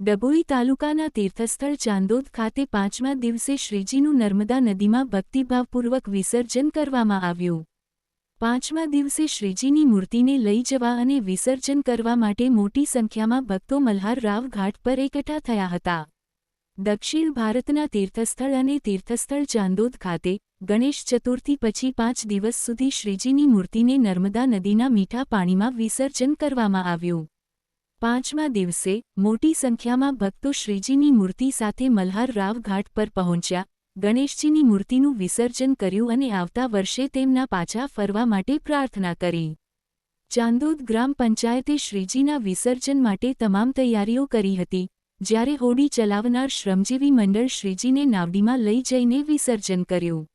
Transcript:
ડભોઈ તાલુકાના તીર્થસ્થળ ચાંદોદ ખાતે પાંચમા દિવસે શ્રીજીનું નર્મદા નદીમાં ભક્તિભાવપૂર્વક વિસર્જન કરવામાં આવ્યું. પાંચમા દિવસે શ્રીજીની મૂર્તિને લઈ જવા અને વિસર્જન કરવા માટે મોટી સંખ્યામાં ભક્તો મલ્હાર રાવ ઘાટ પર એકઠા થયા હતા. દક્ષિણ ભારતના તીર્થસ્થળ અને તીર્થસ્થળ ચાંદોદ ખાતે ગણેશ ચતુર્થી પછી પાંચ દિવસ સુધી શ્રીજીની મૂર્તિને નર્મદા નદીના મીઠા પાણીમાં વિસર્જન કરવામાં આવ્યું. પાંચમા દિવસે મોટી સંખ્યામાં ભક્તો શ્રીજીની મૂર્તિ સાથે મલ્હાર રાવ ઘાટ પર પહોંચ્યા. ગણેશજીની મૂર્તિનું વિસર્જન કર્યું અને આવતા વર્ષે તેમના પાછા ફરવા માટે પ્રાર્થના કરી. ચાંદોદ ગ્રામ પંચાયતે શ્રીજીના વિસર્જન માટે તમામ તૈયારીઓ કરી હતી. જ્યારે હોડી ચલાવનાર શ્રમજીવી મંડળ શ્રીજીને નાવડીમાં લઈ જઈને વિસર્જન કર્યું.